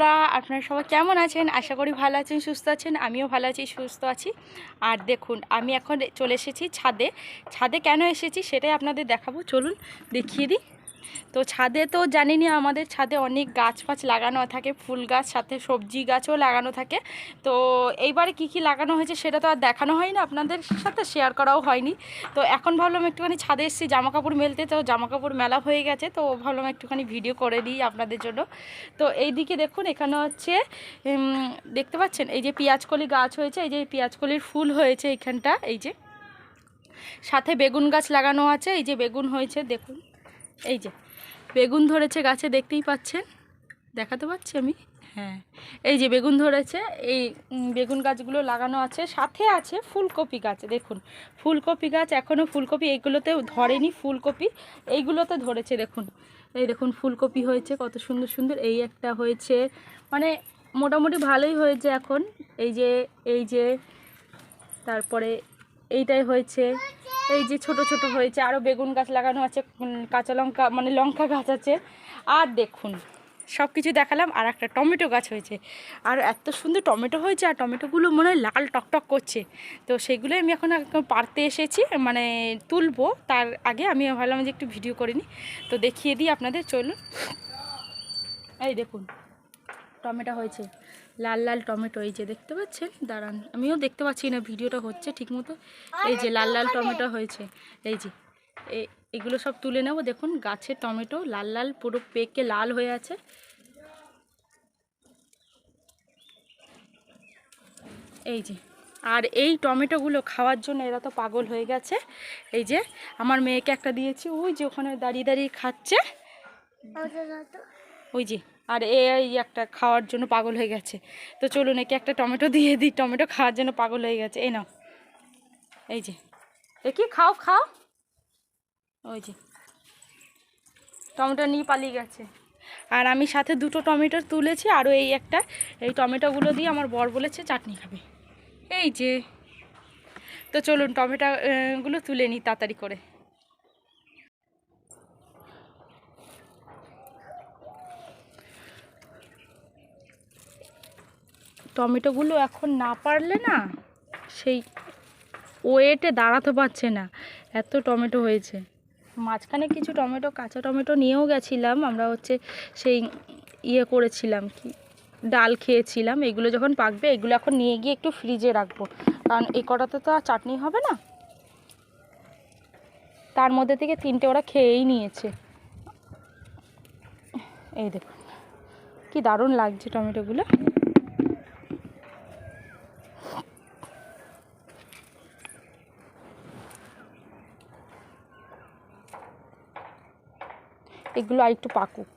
বন্ধুরা, আপনারা সবাই কেমন আছেন? আশা করি ভালো আছেন, সুস্থ আছেন। আমিও ভালো আছি, সুস্থ আছি। আর দেখুন, আমি এখন চলে এসেছি ছাদে। ছাদে কেন এসেছি সেটাই আপনাদের দেখাবো। চলুন দেখিয়ে দিই। তো ছাদে তো জানিনি, আমাদের ছাদে অনেক গাছ ফাছ লাগানো থাকে, ফুল গাছ, সাথে সবজি গাছও লাগানো থাকে। তো এইবারে কি কি লাগানো হয়েছে সেটা তো আর দেখানো হয়নি আপনাদের সাথে শেয়ার করাও হয়নি। তো এখন ভাবলাম একটুখানি ছাদে এসেছি জামা কাপড় মেলতে, তো জামা কাপড় মেলা হয়ে গেছে, তো ভাবলাম একটুখানি ভিডিও করে দিই আপনাদের জন্য। তো এই দিকে দেখুন, এখানে হচ্ছে দেখতে পাচ্ছেন? এই যে পেঁয়াজকলি গাছ হয়েছে, এই যে পেঁয়াজকলির ফুল হয়েছে এইখানটা এই যে। সাথে বেগুন গাছ লাগানো আছে, এই যে বেগুন হয়েছে, দেখুন। এই যে, বেগুন ধরেছে গাছে, দেখতেই পাচ্ছেন? দেখাতে পাচ্ছি আমি? হ্যাঁ। এই যে বেগুন ধরেছে, এই বেগুন গাছগুলো লাগানো আছে। সাথে আছে ফুলকপি গাছ, দেখুন। ফুলকপি গাছ এখনও ফুলকপি, এইগুলোতেও ধরেনি ফুলকপি। এইগুলোতে ধরেছে, দেখুন। এই দেখুন, ফুলকপি হয়েছে, কত সুন্দর সুন্দর। এই একটা হয়েছে মানে মোটামুটি ভালোই হয়েছে এখন। এই যে এই যে, তারপরে এইটাই হয়েছে। এই যে ছোট ছোট হয়েছে আরও বেগুন গাছ লাগানো আছে কাঁচা লঙ্কা মানে লঙ্কা গাছ আছে। আর দেখুন সব কিছু দেখালাম, আর একটা টমেটো গাছ হয়েছে। আর এত সুন্দর টমেটো হয়েছে, আর টমেটোগুলো মনে হয় লাল টকটক করছে। তো সেগুলোই আমি এখন পারতে এসেছি মানে তুলবো। তার আগে আমি ভাবলাম যে একটু ভিডিও করে নিই তো দেখিয়ে দিই আপনাদের, চলুন। এই দেখুন টমেটো হয়েছে। লাল লাল টমেটো এই যে দেখতে পাচ্ছেন? দাঁড়ান আমিও দেখতে পাচ্ছি না ভিডিওটা হচ্ছে ঠিকমতো। এই যে লাল লাল টমেটো হয়েছে এই যে। এগুলো সব তুলে নেব দেখুন গাছের টমেটো লাল লাল পুরো পেকে লাল হয়ে আছে। এই যে আর এই টমেটোগুলো খাওয়ার জন্য এরা তো পাগল হয়ে গেছে। এই যে আমার মেয়েকে একটা দিয়েছি ওই যে ওখানে দাঁড়িয়ে দাঁড়িয়ে খাচ্ছে। ওই যে আর এ একটা খাওয়ার জন্য পাগল হয়ে গেছে। তো চলুন একে একটা টমেটো দিয়ে দিই। টমেটো খাওয়ার জন্য পাগল হয়ে গেছে। এই নাও। এই যে। দেখি খাও খাও। ওই যে। টমেটো নিয়ে পালিয়ে গেছে। আর আমি সাথে দুটো টমেটো তুলেছি। আরও এই একটা, এই টমেটোগুলো দিয়ে আমার বর বলেছে চাটনি খাবে। এই যে। তো চলুন টমেটোগুলো তুলে নিই তাড়াতাড়ি করে। টমেটোগুলো এখন না পারলে না সেই ওয়েটে দাঁড়াতে পারছে না। এত টমেটো হয়েছে। মাঝখানে কিছু টমেটো, কাঁচা টমেটো নিয়েও গেছিলাম। আমরা হচ্ছে সেই ইয়ে করেছিলাম কি, ডাল খেয়েছিলাম। এগুলো যখন পাকবে, এগুলো এখন নিয়ে গিয়ে একটু ফ্রিজে রাখব। কারণ এই কটাতে তো আর চাটনি হবে না। তার মধ্যে থেকে তিনটে ওরা খেয়েই নিয়েছে। এই দেখুন, কি দারুণ লাগছে টমেটোগুলো। এগুলো আর একটু পাকুক